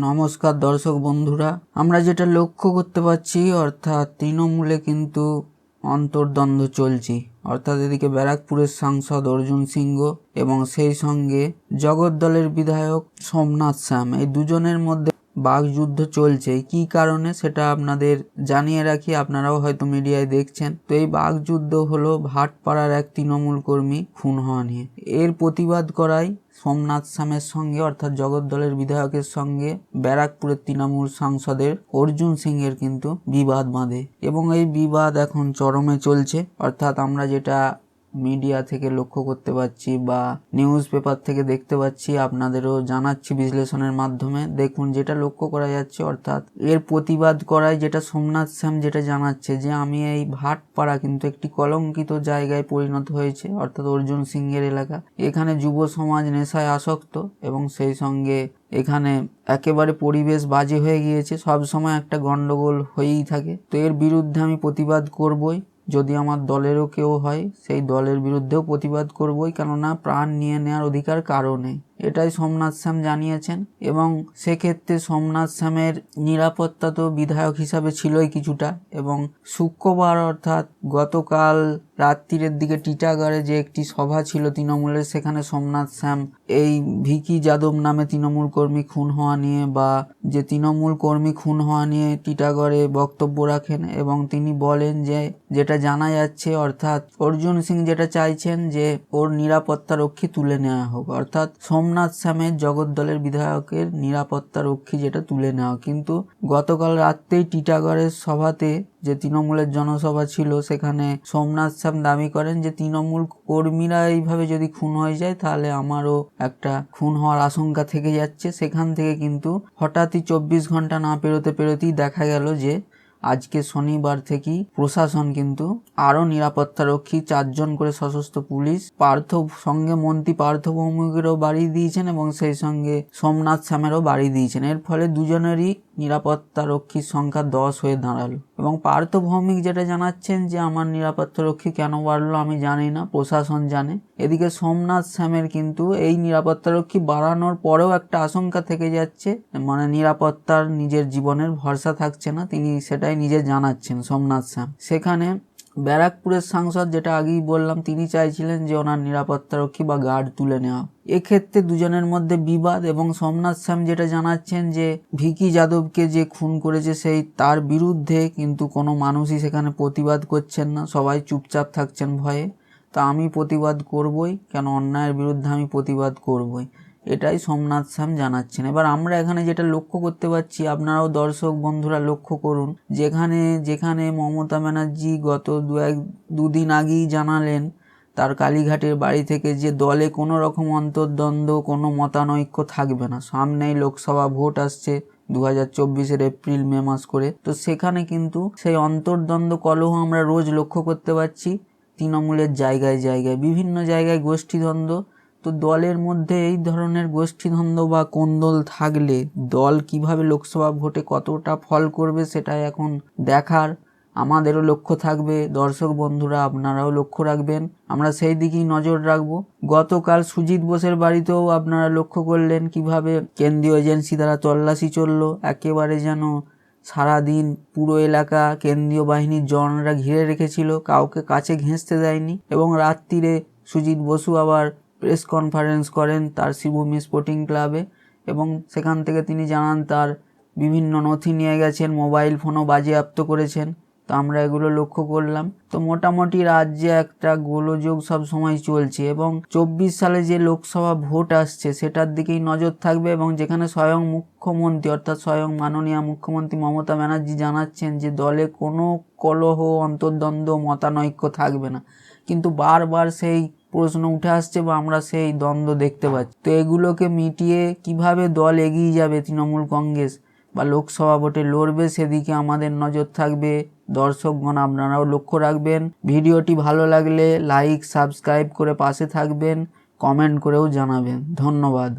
নমস্কার দর্শক বন্ধুরা, আমরা যেটা লক্ষ্য করতে পারছি, অর্থাৎ তৃণমূলে কিন্তু অন্তর্দ্বন্দ্ব চলছে। অর্থাৎ এদিকে ব্যারাকপুরের সাংসদ অর্জুন সিংহ এবং সেই সঙ্গে জগদ্দলের বিধায়ক সোমনাথ শ্যাম। এই দুজনের মধ্যে বাকযুদ্ধ চলছে, কি কারণে সেটা আপনাদের জানিয়ে রাখি, আপনারাও হয়তো মিডিয়ায় দেখছেন। তো এই বাকযুদ্ধ হলো ভাটপাড়ার এক তৃণমূল কর্মী খুন হওয়া নিয়ে। এর প্রতিবাদ করাই সোমনাথ শ্যামের সঙ্গে, অর্থাৎ জগদ্দলের বিধায়কের সঙ্গে, ব্যারাকপুরের তৃণমূল সাংসদের অর্জুন সিংয়ের কিন্তু বিবাদ বাঁধে। এবং এই বিবাদ এখন চরমে চলছে, অর্থাৎ আমরা যেটা মিডিয়া থেকে লক্ষ্য করতে পারছি বা নিউজ পেপার থেকে দেখতে পাচ্ছি, আপনাদেরও জানাচ্ছি বিশ্লেষণের মাধ্যমে। দেখুন, যেটা লক্ষ্য করা যাচ্ছে, অর্থাৎ এর প্রতিবাদ করায় যেটা সোমনাথ শ্যাম যেটা জানাচ্ছে যে, আমি এই ভাটপাড়া কিন্তু একটি কলঙ্কিত জায়গায় পরিণত হয়েছে, অর্থাৎ অর্জুন সিংয়ের এলাকা। এখানে যুব সমাজ নেশায় আসক্ত এবং সেই সঙ্গে এখানে একেবারে পরিবেশ বাজে হয়ে গিয়েছে। সব সময় একটা গন্ডগোল হয়েই থাকে। তো এর বিরুদ্ধে আমি প্রতিবাদ করবই। যদি আমার দলেরও কেউ হয়, সেই দলের বিরুদ্ধেও প্রতিবাদ করবই, কেননা প্রাণ নিয়ে নেওয়ার অধিকার কারণে নেই। এটাই সোমনাথ শ্যাম জানিয়েছেন এবং সেক্ষেত্রে সোমনাথ শ্যামের নিরাপত্তা তো বিধায়ক হিসাবে ছিলই কিছুটা এবং শুক্রবার অর্থাৎ গতকাল রাত্রিরের দিকে টিটাগড়ে যে একটি সভা ছিল তৃণমূলের, সেখানে সোমনাথ শ্যাম এই ভিকি যাদব নামে তৃণমূল কর্মী খুন হওয়া নিয়ে বা যে তৃণমূল কর্মী খুন হওয়া নিয়ে টিটাগড়ে বক্তব্য রাখেন এবং তিনি বলেন যে, যেটা জানা যাচ্ছে অর্থাৎ অর্জুন সিং যেটা চাইছেন যে ওর নিরাপত্তা রক্ষী তুলে নেওয়া হোক। অর্থাৎ সোমনাথ শ্যামের জগদ্দলের বিধায়কের নিরাপত্তা রক্ষী যেটা তুলে নেওয়া। কিন্তু গতকাল রাত্রেই টিটাগড়ের সভাতে যে তৃণমূলের জনসভা ছিল, সেখানে সোমনাথ শ্যাম দাবি করেন যে তৃণমূল কর্মীরা এইভাবে যদি খুন হয়ে যায়, তাহলে আমারও একটা খুন হওয়ার আশঙ্কা থেকে যাচ্ছে। সেখান থেকে কিন্তু হঠাৎই চব্বিশ ঘণ্টা না পেরোতে পেরোতেই দেখা গেল যে আজকে শনিবার থেকেই প্রশাসন কিন্তু আরও নিরাপত্তারক্ষী চারজন করে সশস্ত্র পুলিশ পার্থ, সঙ্গে মন্ত্রী পার্থ ভৌমিকেরও বাড়ি দিয়েছেন এবং সেই সঙ্গে সোমনাথ শ্যামেরও বাড়ি দিয়েছেন। এর ফলে দুজনেরই নিরাপত্তা রক্ষীর সংখ্যা দশ হয়ে দাঁড়াল। এবং পার্থ ভৌমিক যেটা জানাচ্ছেন যে আমার নিরাপত্তা রক্ষী কেন বাড়লো আমি জানি না, প্রশাসন জানে। এদিকে সোমনাথ শ্যামের কিন্তু এই নিরাপত্তা রক্ষী বাড়ানোর পরেও একটা আশঙ্কা থেকে যাচ্ছে মানে নিরাপত্তার নিজের জীবনের ভরসা থাকছে না, তিনি সেটাই নিজে জানাচ্ছেন সোমনাথ শ্যাম সেখানে ব্যারাকপুরের সাংসদ যেটা আগেই বললাম, তিনি চাইছিলেন যে ওনার নিরাপত্তারক্ষী বা গার্ড তুলে নেওয়া। এক্ষেত্রে দুজনের মধ্যে বিবাদ এবং সোমনাথ শ্যাম যেটা জানাচ্ছেন যে ভিকি যাদবকে যে খুন করেছে সেই তার বিরুদ্ধে কিন্তু কোনো মানুষই সেখানে প্রতিবাদ করছেন না, সবাই চুপচাপ থাকছেন ভয়ে। তা আমি প্রতিবাদ করবই, কেন অন্যায়ের বিরুদ্ধে আমি প্রতিবাদ করবই। এটাই সোমনাথ শ্যাম জানাচ্ছেন। এবার আমরা এখানে যেটা লক্ষ্য করতে পারছি, আপনারাও দর্শক বন্ধুরা লক্ষ্য করুন, যেখানে যেখানে মমতা ব্যানার্জি গত দু এক, দুদিন আগেই জানালেন, তার কালীঘাটের বাড়ি থেকে যে দলে কোনো রকম অন্তর্দ্বন্দ্ব, কোনো মতানৈক্য থাকবে না। সামনেই লোকসভা ভোট আসছে দু হাজার চব্বিশের এপ্রিল মে মাস করে। তো সেখানে কিন্তু সেই অন্তর্দ্বন্দ্ব কলহ আমরা রোজ লক্ষ্য করতে পারছি, তৃণমূলের জায়গায় জায়গায়, বিভিন্ন জায়গায় গোষ্ঠীদ্বন্দ্ব তো দলের মধ্যে এই ধরনের গোষ্ঠীদ্বন্দ্ব বা কোন্দল থাকলে দল কীভাবে লোকসভা ভোটে কতটা ফল করবে সেটাই এখন দেখার। আমাদেরও লক্ষ্য থাকবে। দর্শক বন্ধুরা, আপনারাও লক্ষ্য রাখবেন। আমরা সেই দিকেই নজর রাখব। গতকাল সুজিত বোসের বাড়িতেও আপনারা লক্ষ্য করলেন কীভাবে কেন্দ্রীয় এজেন্সি দ্বারা তল্লাশি চলল। একেবারে যেন সারাদিন পুরো এলাকা কেন্দ্রীয় বাহিনীর জওয়ানরা ঘিরে রেখেছিল। কাউকে কাছে ঘেঁষতে দেয়নি। এবং রাত্রিরে সুজিত বসু আবার প্রেস কনফারেন্স করেন তার শিবভূমি স্পোর্টিং ক্লাবে এবং সেখান থেকে তিনি জানান তার বিভিন্ন নথি নিয়ে গেছেন, মোবাইল ফোনও বাজেয়াপ্ত করেছেন। তো আমরা এগুলো লক্ষ্য করলাম। তো মোটামুটি রাজ্যে একটা গোলযোগ সব সময় চলছে এবং চব্বিশ সালে যে লোকসভা ভোট আসছে সেটার দিকেই নজর থাকবে এবং যেখানে স্বয়ং মুখ্যমন্ত্রী অর্থাৎ স্বয়ং মাননীয় মুখ্যমন্ত্রী মমতা ব্যানার্জি জানাচ্ছেন যে দলে কোনো কলহ, অন্তর্দ্বন্দ্ব, মতানৈক্য থাকবে না। কিন্তু বারবার সেই প্রশ্ন উঠে আসছে বা আমরা সেই দ্বন্দ্ব দেখতে পাচ্ছি। তো এগুলোকে মিটিয়ে কীভাবে দল এগিয়ে যাবে তৃণমূল কংগ্রেস বা লোকসভা ভোটে লড়বে সেদিকে আমাদের নজর থাকবে। দর্শকগণ আপনারাও লক্ষ্য রাখবেন। ভিডিওটি ভালো লাগলে লাইক, সাবস্ক্রাইব করে পাশে থাকবেন। কমেন্ট করেও জানাবেন। ধন্যবাদ।